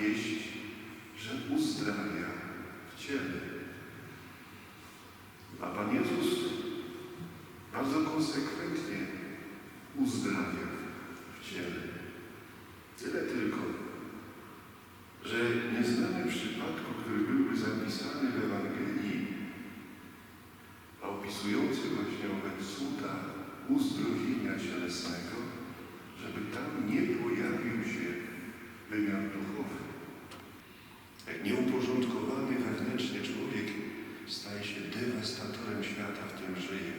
wieść, że uzdrawia w ciele. A Pan Jezus bardzo konsekwentnie uzdrawia w ciele. Tyle tylko, że nie znamy przypadku, który byłby zapisany w Ewangelii, a opisujący właśnie owe cuda uzdrowienia cielesnego, żeby tam nie pojawił się wymiar duchowy. Jak nieuporządkowany wewnętrznie człowiek staje się dewastatorem świata, w którym żyje.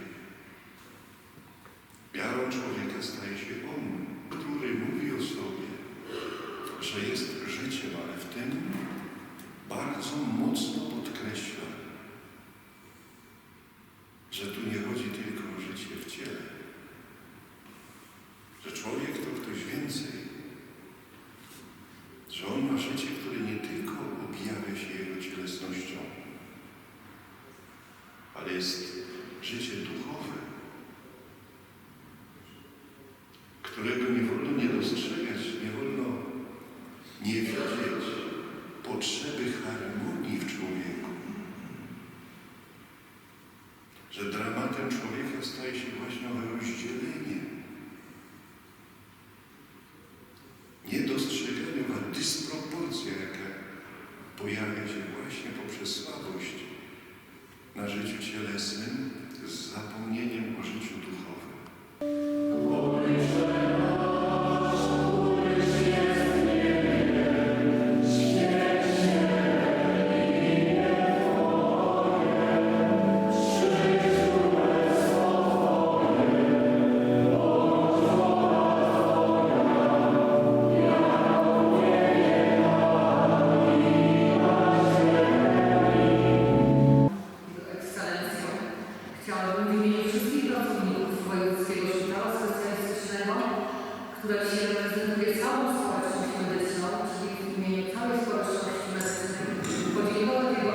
Miarą człowieka staje się on, który mówi o sobie, że jest życiem, ale w tym bardzo mocno podkreśla, że tu nie chodzi tylko o życie w ciele, że człowiek to ktoś więcej, że on ma życie, które nie tylko objawia się jego cielesnością, ale jest życie duchowe, którego nie wolno nie dostrzegać, nie wolno nie widzieć potrzeby harmonii w człowieku. Że dramatem człowieka staje się właśnie owe rozdzielenie. Niedostrzeganie, owa dysproporcja, jaka pojawia się właśnie poprzez słabość na życiu cielesnym z zapomnieniem o życiu duchowym. Reprezentuje całą społeczność medyczną, czyli w imieniu całej społeczności medycznej, podziękować Jego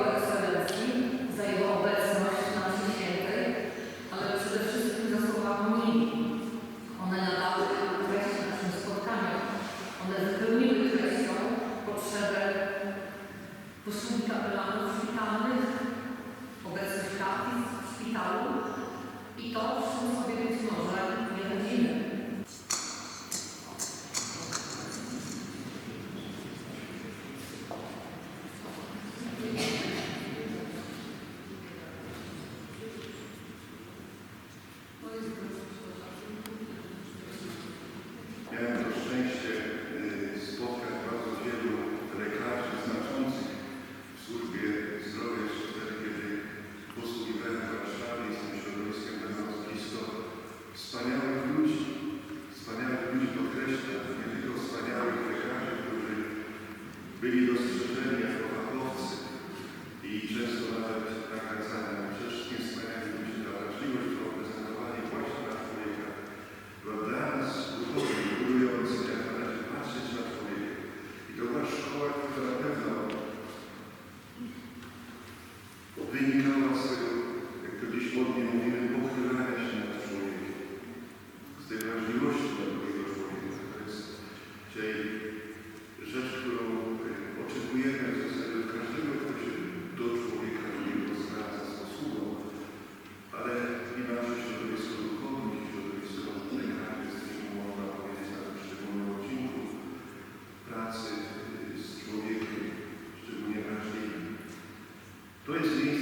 Praise the